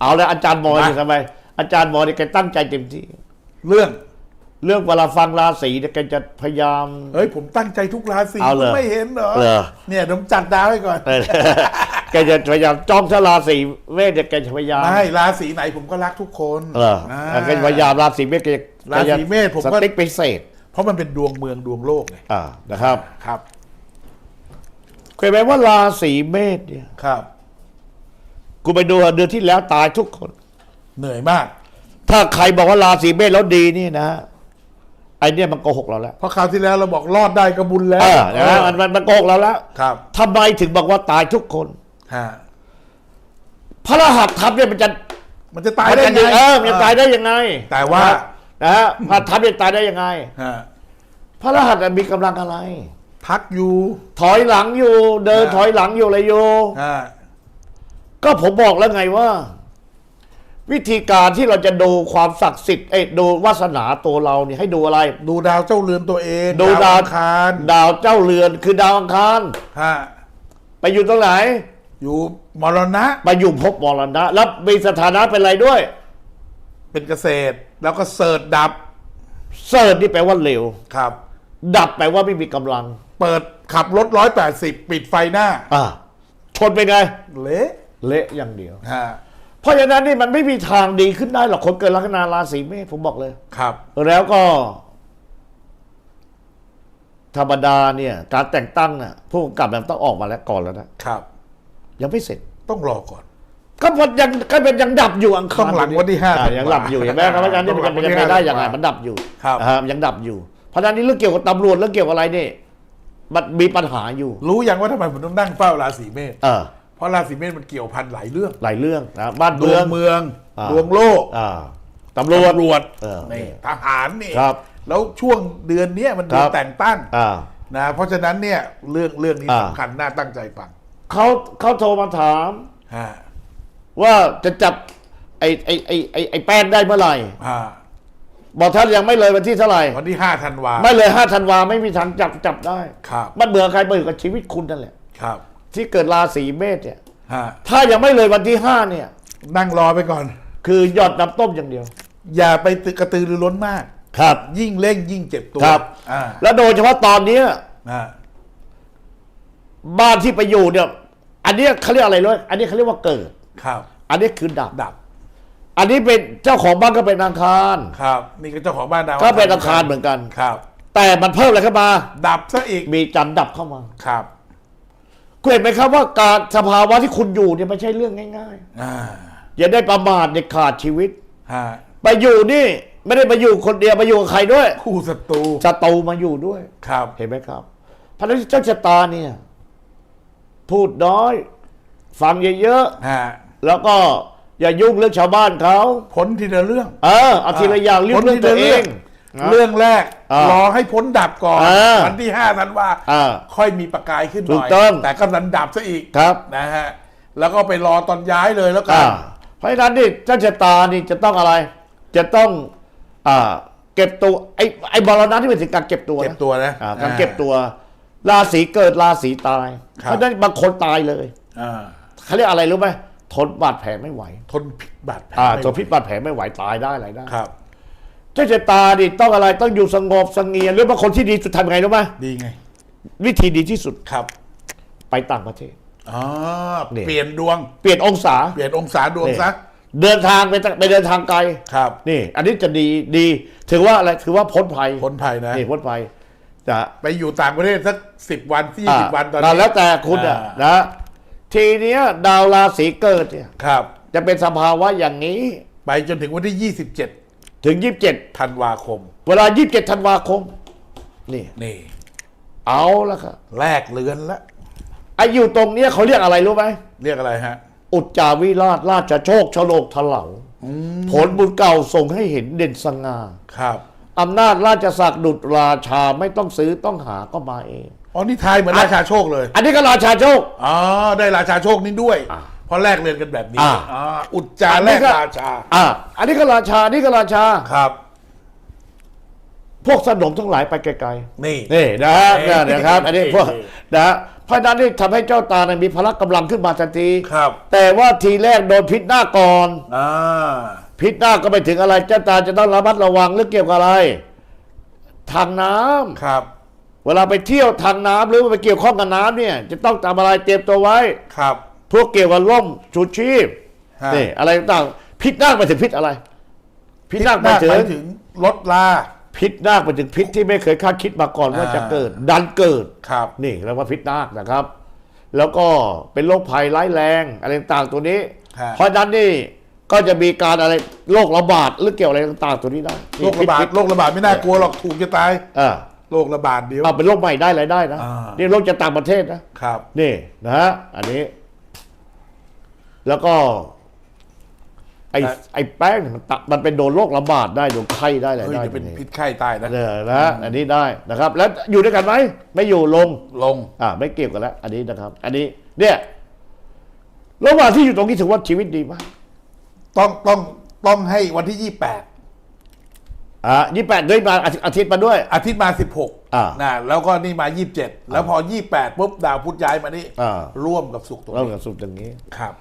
เอาแล้วอาจารย์บอยมาเนี่ยทำไมอาจารย์บอยเนี่ยแกตั้งใจเต็มที่ เรื่องเรื่องเวลาฟังราศีเนี่ยแกจะพยายาม เฮ้ยผมตั้งใจทุกราศีเอาเหรอไม่เห็นเหรอเหรอ เนี่ยผมจัดดาวไว้ก่อนเออแกจะพยายามจ้องถ้าราศีเมษเนี่ยแกจะพยายามไม่ราศีไหนผมก็รักทุกคนเอออ่าแกจะพยายามราศีเมษแกจะราศีเมษผมสก็ติ๊กพิเศษ เพราะมันเป็นดวงเมืองดวงโลกไงอ่านะครับครับเคยไหมว่าราศีเมษเนี่ยครับ กูไปดูเดือนที่แล้วตายทุกคน เหนื่อยมาก ถ้าใครบอกว่าราศีเมษแล้วดีนี่นะไอเนี่ยมันโกหกเราแล้วเพราะคราวที่แล้วเราบอกรอดได้ก็บุญแล้วเออนะมันมันมันโกหกเราแล้วครับทำไมถึงบอกว่าตายทุกคน ฮะพระรหัสทัพเนี่ยมันจะมันจะตายมันได้จะไงเออมันจะตายได้ยังไงแต่ว่า นะฮะพระทัพจะตายได้ยังไง ฮะพระรหัสน่ะมีกำลังอะไร พักอยู่ถอยหลังอยู่ เดินฮะถอยหลังอยู่อะไรอยู่ ฮะ ก็ผมบอกแล้วไงว่า วิธีการที่เราจะดูความศักดิ์สิทธิ์เอ้ยดูวาสนาตัวเราเนี่ยให้ดูอะไร ดูดาวเจ้าเรือนตัวเองดูดาวอังคารดาวเจ้าเรือนคือดาวอังคารฮะไปอยู่ตรงไหน อยู่มรณะ ไปอยู่ภพมรณะ แล้วมีสถานะเป็นอะไรด้วย เป็นเกษตร แล้วก็เสิร์ชดับเสิร์ชนี่แปลว่าเร็ว ครับ ดับแปลว่าไม่มีกำลัง เปิดขับรถร้อยแปดสิบปิดไฟหน้า อ่าชนไปไง เละ เละอย่างเดียว ฮะเพราะฉะนั้นนี่มันไม่มีทางดีขึ้นได้หรอกคนเกิดลัคนาราศีเมษผมบอกเลย ครับ แล้วก็ ธรรมดาเนี่ย การแต่งตั้งน่ะผู้กำกับมันต้องออกมาแล้วก่อนแล้วนะครับ ยังไม่เสร็จ ต้องรอก่อน ก็มันยังก็เป็นยังดับอยู่อังคารต้องหลังวันที่ห้าอ่ยังดับอยู่เห็นไหมครับเพราะฉะนั้นนี่มันจะมันจะไปได้ยังไงมันดับอยู่ครับ อ่ามันยังดับอยู่ เพราะฉะนั้นนี่เรื่องเกี่ยวกับตำรวจเรื่องเกี่ยวกับอะไรนี่มันมีปัญหาอยู่ รู้ยังว่าทำไมผมต้องนั่งเฝ้าราศีเมษ เออ เพราะราศีเมษมันเกี่ยวพันหลายเรื่องหลายเรื่องนะบ้านดเมืวองง เมืองอ่า ดวงโลกอ่าตำรวจ ตำรวจเออนี่ทหารนี่ครับแล้วช่วงเดือนเนี้ยมันเดือนครับ แต่งตั้งอ่า นะเพราะฉะนั้นเนี่ยเรื่องเรื่องนี้อ่า สำคัญน่าตั้งใจฟังเขาเขาโทรมาถาม ฮะว่าจะจับไอ้ไอ้ไอ้ไอ้ไอ้แป้งได้เมื่อไหร่ อ่าบอกท่านยังไม่เลยวันที่เท่าไหร่ วันที่ห้าธันวาไม่เลยห้าธันวาไม่มีทางจับจับได้ ครับ มันเบื่อใครเบื่อกับชีวิตคุณนั่นแหละ ครับ ที่เกิดราศีเมษเนี่ย ฮะถ้ายังไม่เลยวันที่ห้าเนี่ย นั่งรอไปก่อน คือหยอดน้ำต้มอย่างเดียว อย่าไปตึกกระตือรือร้นมาก ครับ ยิ่งเร่งยิ่งเจ็บตัวครับ อ่าแล้วโดยเฉพาะตอนเนี้ยอ่าบ้านที่ไปอยู่เนี่ย อันเนี้ยเขาเรียกอะไรเลยอันนี้เขาเรียกว่าเกิด ครับอันนี้คือดับ ดับอันนี้เป็นเจ้าของบ้านก็เป็นอังคาร ครับ นี่ก็เจ้าของบ้านดาวก็เป็นอังคารเหมือนกัน ครับ แต่มันเพิ่มอะไรเข้ามา ดับซะอีกมีจันทร์ดับเข้ามา ครับ คุณเห็นไหมครับว่าการสภาวะที่คุณอยู่เนี่ยไม่ใช่เรื่องง่าย อ่าๆ อย่าได้ประมาทในขาดชีวิต ฮะไปอยู่นี่ไม่ได้มาอยู่คนเดียวมาอยู่กับใครด้วยคู่ศัตรูศัตรูมาอยู่ด้วย ครับเห็นไหมครับพระนักเจ้าชะตาเนี่ย พูดน้อย ฟังเยอะฮะๆแล้วก็อย่ายุ่งเรื่องชาวบ้านเขาพ้นทีละเรื่อง เออเอาทีละอย่างเรื่องพ้นเรื่องทีตัวละเอเรื่องงนะ เรื่องแรกอ่ารอให้พ้นดับก่อนอ่าวันที่ห้าธันวาอ่าค่อยมีประกายขึ้นหถูน่กอยต้องแต่ก็ดันดับซะอีกครับนะฮะแล้วก็ไปรอตอนย้ายเลยแล้วกัอ่านเพราะฉะนั้นนี่เจ้าชะตานี่จะต้องอะไร จะต้องอ่าเก็บตัวไอ้ไอ้บรณะที่เป็นถึงการเก็บตัวเก็นะบตัวนะอ่าการเก็บตัว ราศีเกิดราศีตายครับเพราะฉะนั้นบางคนตายเลยอ่าเขาเรียกอะไรรู้ไหมทนบาดแผลไม่ไหว ทนพิษบาดแผลอ่าไม่ทนพิษบาดแผลไม่ไหวตายได้อะไรได้ครับ เจ้าชะตาดิต้องอะไรต้องอยู่สงบสงเงียมหรือบางคนที่ดีสุดทำยังไงรู้ไหมดีไง วิธีดีที่สุดครับไปต่างประเทศ อ๋อนี่เปลี่ยนดวง เปลี่ยนองศาเปลี่ยนองศาดวงซะ เดินทางไปไปเดินทางไกลครับ นี่ อันนี้จะดีดี ถือว่าอะไรถือว่าพ้นภัยพ้นภัยนะ นี่พ้นภัยจะไปอยู่ต่างประเทศสักสิบวันยี่อ่าสิบวันตอนอ่านี้ แล้วแต่คุณอะอ่านะทีเนี้ยดาวราศีเกิดเนี่ย ครับ จะเป็นสภาวะอย่างนี้ ไปจนถึงวันที่ยี่สิบเจ็ด ถึงยี่สิบเจ็ดธันวาคม เวลายี่สิบเจ็ดธันวาคม นี่ นี่ เอาละครับแลกเลือนละไอ้อยู่ตรงเนี้ยเขาเรียกอะไรรู้ไหม เรียกอะไรฮะ อุจจาวิราชราชโชคชโลกทะเหลาผลบุญเก่าส่งให้เห็นเด่นสง่าครับอำนาจราชศักดิ์ดุจราชาไม่ต้องซื้อต้องหาก็มาเอง อ๋อนี่ทายเหมือนราชาโชคเลย อันนี้ก็ราชาโชค อ๋อ ได้ราชาโชคนี้ด้วยอ่า เพราะแลกเรียนกันแบบนี้อ่าอ๋ออุจจาอันแลนี้กก็ราชาอ่าอันนี้ก็ราชาอันนี้ก็ราชา ครับ พวกสนมทั้งหลายไปไกลนี่ ๆนี่นะฮะเอ้ยเนี่ยนะครับ อันนี้พวกเอ้ยนะฮะเพราะฉะนั้นนี่ทำให้เจ้าตาเนี่ยมีพละกำลังขึ้นมาทันทีครับ แต่ว่าทีแรกโดนพิษหน้าก่อน อ่าพิษหน้าก็ไปถึงอะไร เจ้าตาจะต้องระมัดระวังเรื่องเกี่ยวกับอะไร ทางน้ำครับเวลาไปเที่ยวทางน้ำหรือว่าไปเกี่ยวข้องกับน้ำเนี่ย จะต้องทำอะไรเตรียมตัวไว้ ครับ พวกเกี่ยวกับร่มชูชีพฮะ นี่อะไรต่างๆพิษนาคไปถึงพิษอะไร พิษนาคไปถึหงมายถึงรถลา พิษนาคไปถึงพิษที่ไม่เคยคาดคิดมาก่อนว่าอ่าจะเกิด ดันเกิด ครับ นี่เรียกว่าพิษนาคนะครับ แล้วก็เป็นโรคภัยร้ายแรงอะไรต่างๆตัวนี้ ฮะ เพราะฉะนั้นนี่ก็จะมีการอะไรโรคระบาดหรือเกี่ยวอะไรต่างๆตัวนี้ได้โรคระบาดพิษโรคระบาดไม่น่ากลัวหรอกถูกจะตายอ่าโรคระบาดเดียว เอาเป็นโรคใหม่ได้อะไรได้นะอ่านี่โรคจากต่างประเทศนะ ครับ นี่นะฮะอันนี้ แล้วก็ไอ้ไอ้แป้งเนี่ยมันตะมันเป็นโดนโรคระบาดได้โดนไข้ได้อะไรเฮ้ยได้จะเป็นนี่พิษไข้ตายนะเนี่ยนะอันนี้ได้นะครับ แล้วอยู่ด้วยกันไหมไม่อยู่ลง ลง อ่า ไม่เกี่ยวกันแล้ว อันนี้นะครับ อันนี้ เนี่ยระหว่างที่อยู่ตรงนี้ถือว่าชีวิตดีมากต้องต้องต้องให้วันที่ยี่แปดอ่ายี่แปดด้วยมาอาทิตย์อาทิตย์มาด้วย อาทิตย์มาสิบหกอ่า นะแล้วก็นี่มายี่สิบเจ็ดแล้วพอยี่แปดปุ๊บดาวพุธย้ายมานี่อ่า ร่วมกับสุขตรงเรานี้กับสุดอย่างนี้ ครับ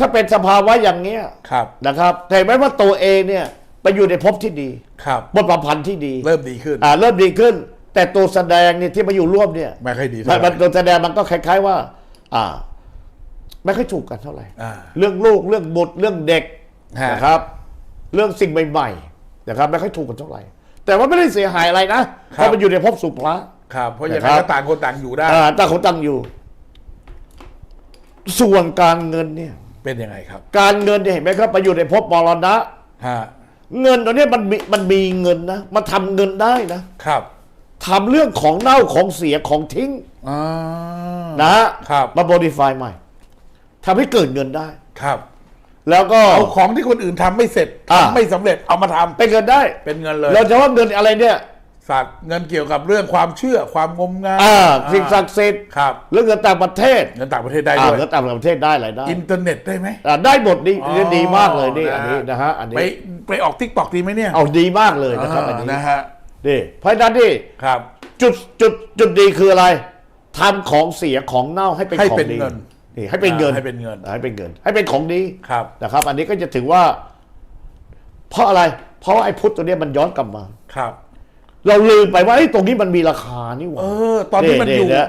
ถ้าเป็นสภาวะอย่างเนี้ยครับ นะครับแต่ไม่ว่าตัวเองเนี่ยไปอยู่ในภพที่ดีครับ บทประพันธ์ที่ดีเริ่มดีขึ้น อ่าเริ่มดีขึ้น แต่ตัวแสดงเนี่ยที่มาอยู่ร่วมเนี่ยไม่ค่อยดีมัเท่านไหมันร่ตัวแสดงมันก็คล้าย ๆว่า อ่า ไม่ค่อยถูกกันเท่าไหร่อ่าเรื่องลูกเรื่องบุตรเรื่องเด็กฮะ นะครับ เรื่องสิ่งใหม่ๆนะครับไม่ค่อยถูกกันเท่าไหร่ แต่ว่าไม่ได้เสียหายอะไรนะเพราะมันอยู่ในภพสุภะ ครับ เพราะอย่างนะคนั้รันบก็ต่างคนต่างอยู่ได้ อ่าต่างคนต่างอยู่ ส่วนการเงินเนี่ย เป็นยังไงครับการเงินเนี่ยเห็นไหมครับไปอยู่ในภพมรณะ ฮะเงินตัวเนี้ยมันมีมันมีเงินนะมันทำเงินได้นะครับทำเรื่องของเน่าของเสียของทิ้งอ่า นะฮะครับ มาโมดิฟายใหม่ทำให้เกิดเงินได้ ครับ แล้วก็ เอาของที่คนอื่นทำไม่เสร็จอ่า ทำไม่สำเร็จเอามาทำเป็นเงินได้เป็นเงินเลย เราจะว่าเงินอะไรเนี่ย สัตว์เงินเกี่ยวกับเรื่องความเชื่อความงมงายอ่าสิ่งศักดิ์สิทธิ์ครับเรื่องเงินต่างประเทศเงินต่างประเทศได้อ่าด้วยเงินต่างประเทศได้อะไรได้อินเทอร์เน็ตได้ไหม อ่าได้หมดนี่อ๋อดีมากเลยนี่นะ อันนี้นะฮะอันนี้ไปไปออกทิกตอกดีไหมเนี่ยเอาดีมากเลยนะครับอันนี้นะฮะนี่เพราะฉะนั้นนี่ครับ จุดจุดจุดดีคืออะไรทำของเสียของเน่าให้เป็นให้ของเป็นดีเงินนี่ให้เป็นเงินให้เป็นเงิน ให้เป็นเงิน ให้เป็นของดี ครับ นะครับอันนี้ก็จะถือว่า เพราะอะไร เพราะว่าไอ้พุทธตัวเนี้ยมันย้อนกลับมา ครับ เราลืมไปว่าไอ้ยตรงนี้มันมีราคานี่หว่า เออ ตอนที่มันอยู่ นี่นี่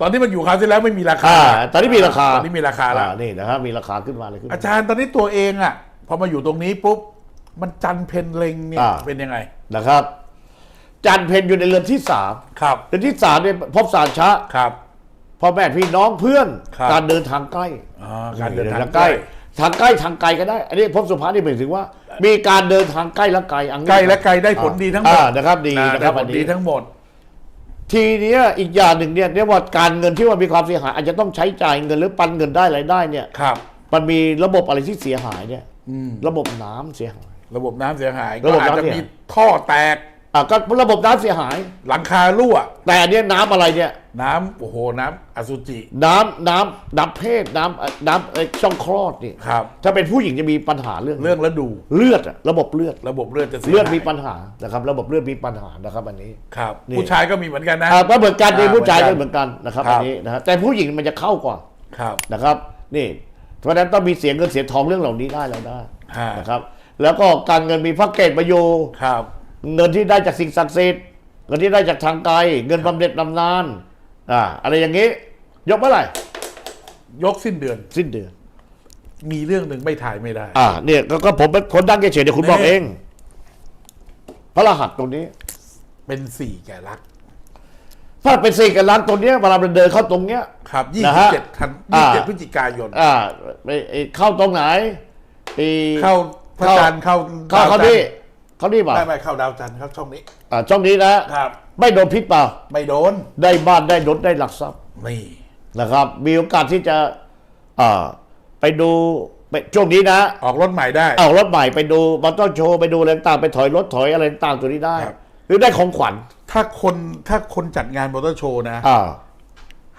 ตอนที่มันอยู่คราวที่แล้วไม่มีราคาอ่าตอนนี้มีราคาตอนนี้มีราคาแล้ว อ่นี่นะครับมีราคาขึ้นมาเลยขึ้นมาอาจารย์ตอนนี้ตัวเองอะ พอมาอยู่ตรงนี้ปุ๊บ มันจันเพนเล็งเนี่ยอ่า เป็นยังไง นะครับ จันทร์เพนอยู่ในเรือนที่สามครับ เรือนที่สามเนี่ยพบสารชะครับ พ่อแม่พี่น้องเพื่อน ครับ การเดินทางใกล้อ่าการเดินทางใกล้ใกล้ ทางใกล้ทางไกลก็ได้ อันนี้พบสุภาพนี่หมายถึงว่า มีการเดินทางใกล้และไกลอันนี้ใกล้และไกลได้ผลดีทั้งหมดอ่านะครับดีอ่านะคได้รับผอัลนดีนี้ทั้งหมด ทีเนี้ยอีกอย่างหนึ่งเนี่ยเรียกว่าการเงินที่ว่ามีความเสียหาย อาจจะต้องใช้จ่ายเงินหรือปันเงินได้รายได้เนี่ย ครับ มันมีระบบอะไรที่เสียหายเนี่ย อืม ระบบน้ำเสียหาย ระบบน้ำเสียหายระบบก็อาจน้ำจะเสียหาย มีท่อแตก อะก็ระบบน้ำเสียหาย หลังคารั่ว แต่อันเนี้ยน้ำอะไรเนี่ย น้ำโอ้โหน้ำอสุจิ น้ำน้ำน้ำเพศน้ำน้ำเอ่อช่องคลอดนี่ครับ ถ้าเป็นผู้หญิงจะมีปัญหาเรื่องเรื่องฤดู เลือดอะระบบเลือด ระบบเลือดจะเสียเลือดมีหายปัญหานะครับ ระบบเลือดมีปัญหานะครับอันนี้ ครับ นี่ ผู้ชายก็มีเหมือนกันนะ อ่าก็เหมือนกันในอ่าผู้ชายเหมืก็อนกันเหมือนกันนะครับครัอับนนี้นะฮะแต่ผู้หญิงมันจะเข้ากว่าครับ นะครับนี่เพราะฉะนั้นต้องมีเสียเงินเสียทองเรื่องเหล่านี้ได้แล้วได้ฮะ นะครับ แล้วก็การเงินมีพระเกตประโยชน์ ครับ เงินที่ได้จากสิ่งศักดิ์สิทธิ์เงินที่ได้จากทางไกล เงินบำเหน็จบำนาญอ่าอะไรอย่างนี้ ยกเมื่อไหร่ยกสิ้นเดือน สิ้นเดือน มีเรื่องหนึ่งไม่ถ่ายไม่ได้ อ่าเนี่ยก็ก็ผมเป็นคนดังเฉยๆเดี๋ยวคุณบอกนี่เอง พระรหัสตรงนี้ เป็นสี่แก่รักถ้าเป็นสี่กันล้านตรงเนี้ยเวลาเราเดินเข้าตรงเนี้ย ครับยี่นะสิบฮะเจ็ดธันอ่ายี่สิบเจ็ดพฤศจิกายน อ่าไปไอ้เข้าตรงไหนไอ้เข้าพระจันทร์เข้าเข้าเขาดวจันทนี่ร์ เขานี่เปล่าไม่ไม่เข้าดาวจันทร์ครับช่องนี้ อ่าช่องนี้นะครับ ไม่โดนพิษเปล่า ไม่โดนได้บ้านได้รถได้หลักทรัพย์นี่นะครับ มีโอกาสที่จะอ่าไปดูไปช่วงนี้นะ ออกรถใหม่ได้ เอารถใหม่ไปดูมอเตอร์โชว์ไปดูอะไรต่างๆไปถอยรถถอยอะไรต่างๆตัวนี้ได้ ครับ หรือได้ของขวัญถ้าคนถ้าคนจัดงานมอเตอร์โชว์นะ อ่า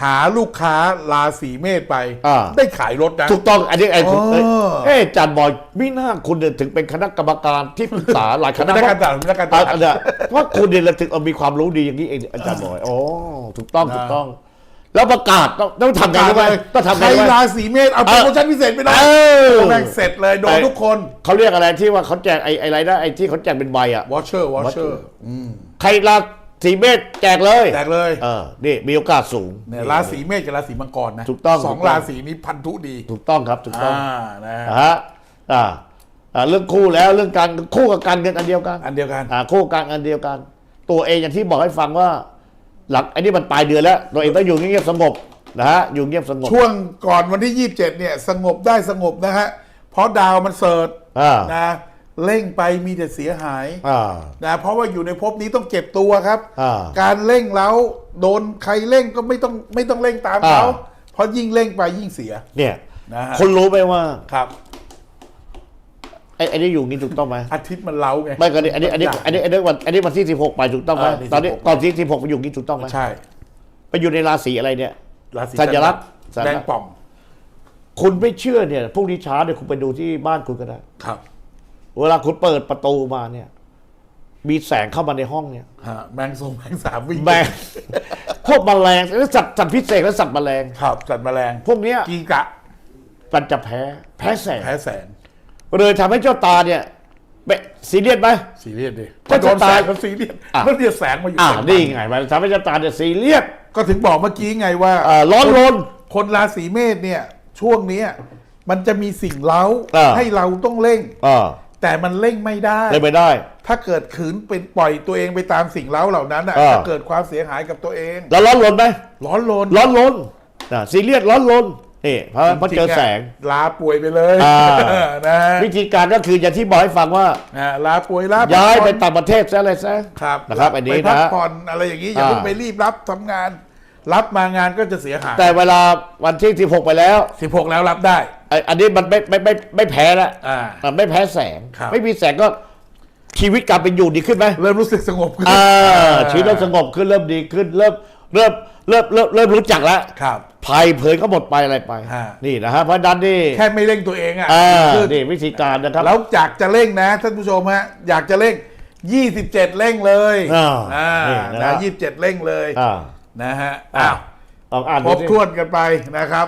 หาลูกค้าราศีเมษไป อ่า ได้ขายรถนะ ถูกต้องอันนี้ไอ้คุณอ๋อเอ้ยเอ้ยอาจารย์บอยไม่น่าคุณเนี่ยถึงเป็นคณะกรรมการที่ปรึกษาหลายคณะนักการตลาดนักการตลาด อะเนี่ยเพราะคุณเนี่ยถึงเอามีความรู้ดีอย่างนี้เองอาจารย์บอยโอ้ถูกต้องนะถูกต้อง แล้วประกาศต้องต้องทำไงรู้ไหมต้องทำใคไงรรู้ไหม ราศีเมษเอาโปรโมชั่นพิเศษไปเลยเออ แม่งเสร็จเลยโดนทุกคนเขาเรียกอะไรที่ว่าเขาแจกไอ้ไอ้อะไรนะไอ้ที่เขาแจกเป็นใบอะ วอชเชอร์วอชเชอร์ ใครรา ศีเมษแจกเลยแจกเลย เออนี่มีโอกาสสูง เนี่ยราศีเมษกับราศีมังกรนะถูกต้องสองถูกต้อง ราศีนี้พันธุดีถูกต้องครับถูกต้องอ่านะนะฮะอ่าอ่าเรื่องคู่แล้วเรื่องการคู่กับการเงินอันเดียวกันอันเดียวกัน อ่าคู่การอันเดียวกัน ตัวเองอย่างที่บอกให้ฟังว่า หลังอันนี้มันปลายเดือนแล้ว ตัวเองต้องอยู่เงียบๆสงบนะฮะอยู่เงียบสงบช่วงก่อนวันที่ 27 เนี่ย สงบได้สงบนะฮะ เพราะดาวมันเสิร์ชอ่า นะ เร่งไปมีแต่เสียหายอ่านะเพราะว่าอยู่ในภพนี้ต้องเก็บตัวครับอ่าการเร่งแล้วโดนใครเร่งก็ไม่ต้องไม่ต้องเร่งตามเขาอ่าเพราะยิ่งเร่งไปยิ่งเสีย เนี่ยนะฮะคนรู้ไหมว่าครับไอ้ไอ้นี่อยู่งี้ถูกต้องไหมอาทิตย์มันเล้าไงไม่ก็อันนี้อันนี้อันนี้อันนี้อันนี้วันอันนี้วันที่สิบหกไปถูกต้องไหมอ่านี่ตอนนี้16ตอนที่สิบหกไปอยู่งี้ถูกต้องไหมใช่ไปอยู่ในราศีอะไรเนี่ยราศีสัญลักษณ์สัญแดลังกษณ์ป่องคุณไม่เชื่อเนี่ยพรุ่งนี้เช้าเนี่ยคุณไปดูที่บ้านคุณก็ได้ครับ เวลาคุณเปิดประตูมาเนี่ย มีแสงเข้ามาในห้องเนี่ย ฮะแมงทรงแมงสามวิ่งแมง พวกแมลงแล้วสัตว์สัตว์พิเศษและสัตว์แมลง ครับสัตว์แมลงพวกเนี้ยกีกะมันจะแพ้ แพ้แสง แพ้แสงเลยทำให้เจ้าตาเนี่ยเปะซีเรียสไหม ซีเรียสดิก็โดนจะแสตายงมันซีเรียสอะ มันเรียกแสงมาอยู่อ่าเต็มนี่ไงมันทำให้เจ้าตาเนี่ยซีเรียส ก็ถึงบอกเมื่อกี้ไงว่าอ่าร้อนรนคนราศีเมษเนี่ย ช่วงเนี้ยมันจะมีสิ่งเล้าอ่า ให้เราต้องเร่ง อ่า แต่มันเร่งไม่ได้ เลยไม่ได้ ถ้าเกิดขืนเป็นปล่อยตัวเองไปตามสิ่งเล้าเหล่านั้นอะอ่า จะเกิดความเสียหายกับตัวเอง แล้วร้อนรนไหมร้อนรนร้อนรนอ่าซีเรียสร้อนรนนี่เพราะเพราะเจอแสงลาป่วยไปเลยอ่า นะฮะวิธีการก็คืออย่างที่บอกให้ฟังว่า อ่าลาป่วยลาย้ายไปพักผ่อนต่างประเทศซะอะไรซะ ครับนะครับอันนี้ไปพักนะผ่อนอะไรอย่างนี้อย่าอ่าเพิ่งไปรีบรับทำงาน รับมางานก็จะเสียหายแต่เวลาวันที่ 16 ไปแล้ว16 แล้วรับได้ ไอ้อันนี้มันไม่ไม่ไม่ไม่แพ้แล้วอ่า อะไม่แพ้แสง ครับ ไม่มีแสงก็ชีวิตการเป็นอยู่ดีขึ้นไหมเริ่มรู้สึกสงบขึ้นอ่าชีวิตเริ่มสงบขึ้นเริ่มดีขึ้น เริ่มเริ่มเริ่มเริ่มเริ่มรู้จักแล้วครับ ภัยเผยก็หมดไปอะไรไป ฮะ นี่นะฮะเพราะฉะนั้นนี่แค่ไม่เร่งตัวเองอะอ่าคือนี่วิธีการนะครับ แล้วอยากจะเร่งนะท่านผู้ชมฮะอยากจะเร่ง 27 เร่งเลยอ่าอ่านี่นะนะ27 เร่งเลย อ่า นะฮะอ่าอ้าวลองอ่านครดูบสิถ้วนกันไปนะครับ